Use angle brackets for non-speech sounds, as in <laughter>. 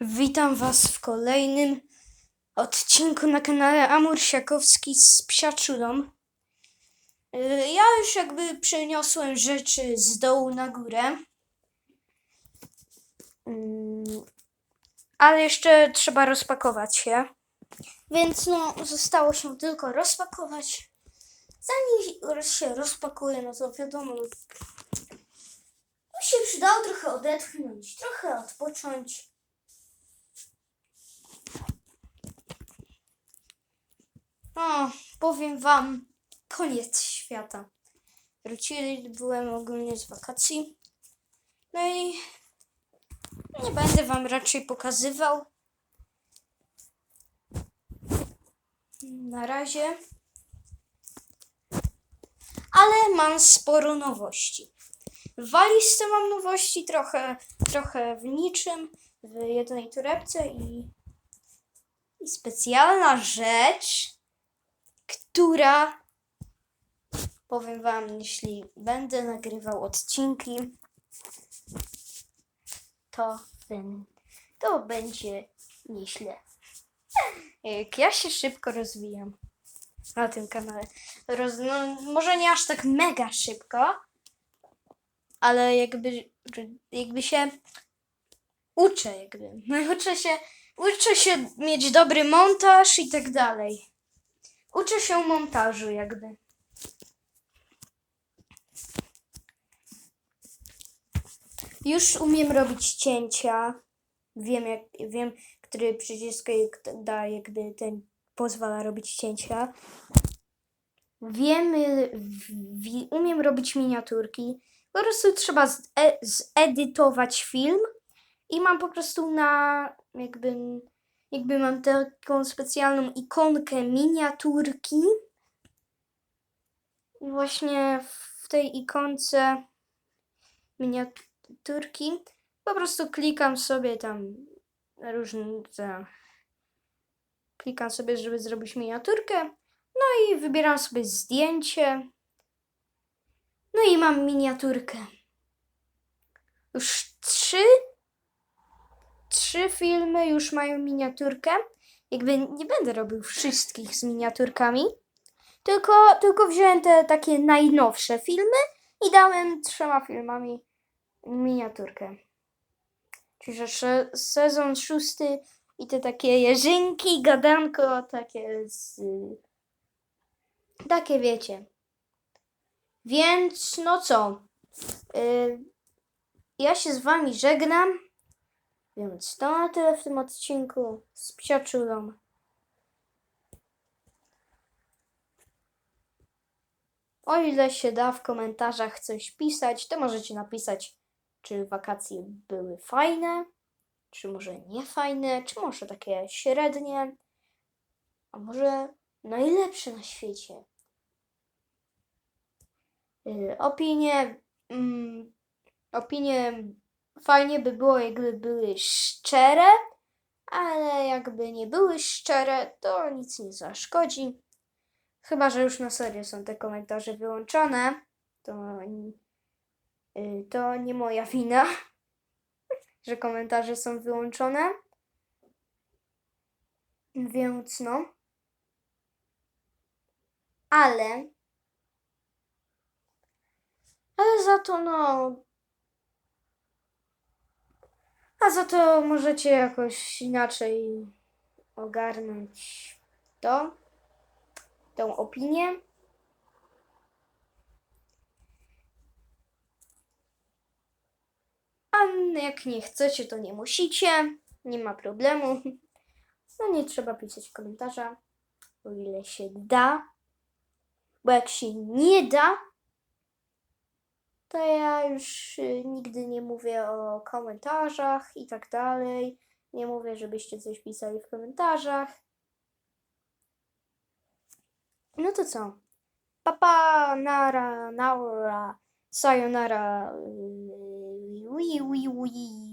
Witam Was w kolejnym odcinku na kanale Amur Siakowski z Psiaczulą. Y, Ja już jakby przeniosłem rzeczy z dołu na górę. Mm, Ale jeszcze trzeba rozpakować je. Więc no, zostało się tylko rozpakować. Zanim się rozpakuje, no to wiadomo, no, by się przydało trochę odetchnąć, trochę odpocząć. O, powiem wam, koniec świata. Wrócili, byłem ogólnie z wakacji. No i nie będę wam raczej pokazywał. Na razie. Ale mam sporo nowości. W walizce mam nowości trochę, trochę w niczym, w jednej torebce i, i specjalna rzecz, która powiem wam, jeśli będę nagrywał odcinki, to, ben- to będzie nieźle. Jak ja się szybko rozwijam na tym kanale. Roz, no, może nie aż tak mega szybko, ale jakby, jakby się uczę jakby. No, uczę się, uczę się mieć dobry montaż i tak dalej. Uczę się montażu jakby. Już umiem robić cięcia. Wiem, jak, wiem, który przycisk da jakby ten pozwala robić cięcia. Wiem, y, wi- umiem robić miniaturki. Po prostu trzeba ze- zedytować film i mam po prostu na jakby, jakby mam taką specjalną ikonkę miniaturki. I właśnie w tej ikonce miniaturki po prostu klikam sobie tam różne. Klikam sobie, żeby zrobić miniaturkę. No i wybieram sobie zdjęcie. No i mam miniaturkę. Już trzy, trzy filmy już mają miniaturkę. Jakby nie będę robił wszystkich z miniaturkami. Tylko, tylko wziąłem te takie najnowsze filmy i dałem trzema filmami miniaturkę. Czyli że sezon szósty i te takie jeżynki, gadanko, takie z... Takie wiecie. Więc no co? Y, ja się z wami żegnam. Więc to na tyle w tym odcinku z psiaczulą. O ile się da w komentarzach coś pisać, to możecie napisać, czy wakacje były fajne, czy może nie fajne, czy może takie średnie, a może najlepsze na świecie. Y, Opinie, mm, opinie fajnie by było, jakby były szczere, ale jakby nie były szczere, to nic nie zaszkodzi. Chyba, że już na serio są te komentarze wyłączone, to, y, to nie moja wina, <laughs> że komentarze są wyłączone. Więc no. Ale. Ale za to no. A za to możecie jakoś inaczej ogarnąć to tą opinię. A jak nie chcecie, to nie musicie. Nie ma problemu. No nie trzeba pisać komentarza, o ile się da. Bo jak się nie da, to ja już y, nigdy nie mówię o komentarzach i tak dalej. Nie mówię, żebyście coś pisali w komentarzach. No to co? Papa, nara, naura, sayonara, ui, ui, ui.